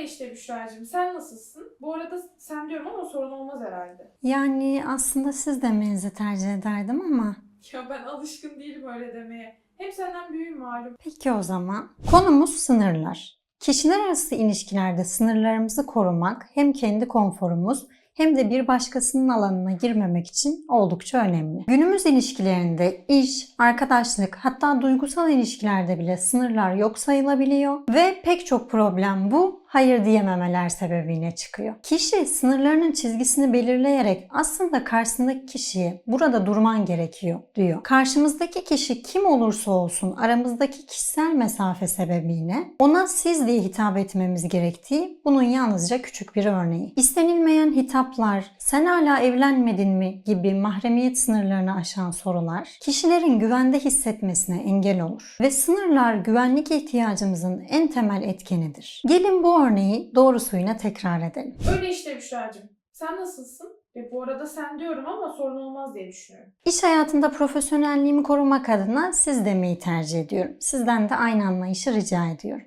Öyle işte Büşra'cığım. Sen nasılsın? Bu arada sen diyorum ama sorun olmaz herhalde. Yani aslında siz de menzi tercih ederdim ama Ya ben alışkın değilim öyle demeye. Hem senden büyüğüm malum. Peki o zaman. Konumuz sınırlar. Kişiler arası ilişkilerde sınırlarımızı korumak hem kendi konforumuz hem de bir başkasının alanına girmemek için oldukça önemli. Günümüz ilişkilerinde iş, arkadaşlık hatta duygusal ilişkilerde bile sınırlar yok sayılabiliyor ve pek çok problem bu hayır diyememeler sebebiyle çıkıyor. Kişi sınırlarının çizgisini belirleyerek aslında karşısındaki kişiye burada durman gerekiyor diyor. Karşımızdaki kişi kim olursa olsun aramızdaki kişisel mesafe sebebiyle ona siz diye hitap etmemiz gerektiği bunun yalnızca küçük bir örneği. İstenilmeyen hitaplar, sen hala evlenmedin mi gibi mahremiyet sınırlarını aşan sorular kişilerin güvende hissetmesine engel olur. Ve sınırlar güvenlik ihtiyacımızın en temel etkenidir. Gelin bu örneği doğrusuyla tekrar edelim. Öyle işte Büşra'cığım. Sen nasılsın? Ve bu arada sen diyorum ama sorun olmaz diye düşünüyorum. İş hayatında profesyonelliğimi korumak adına siz demeyi tercih ediyorum. Sizden de aynı anlayışı rica ediyorum.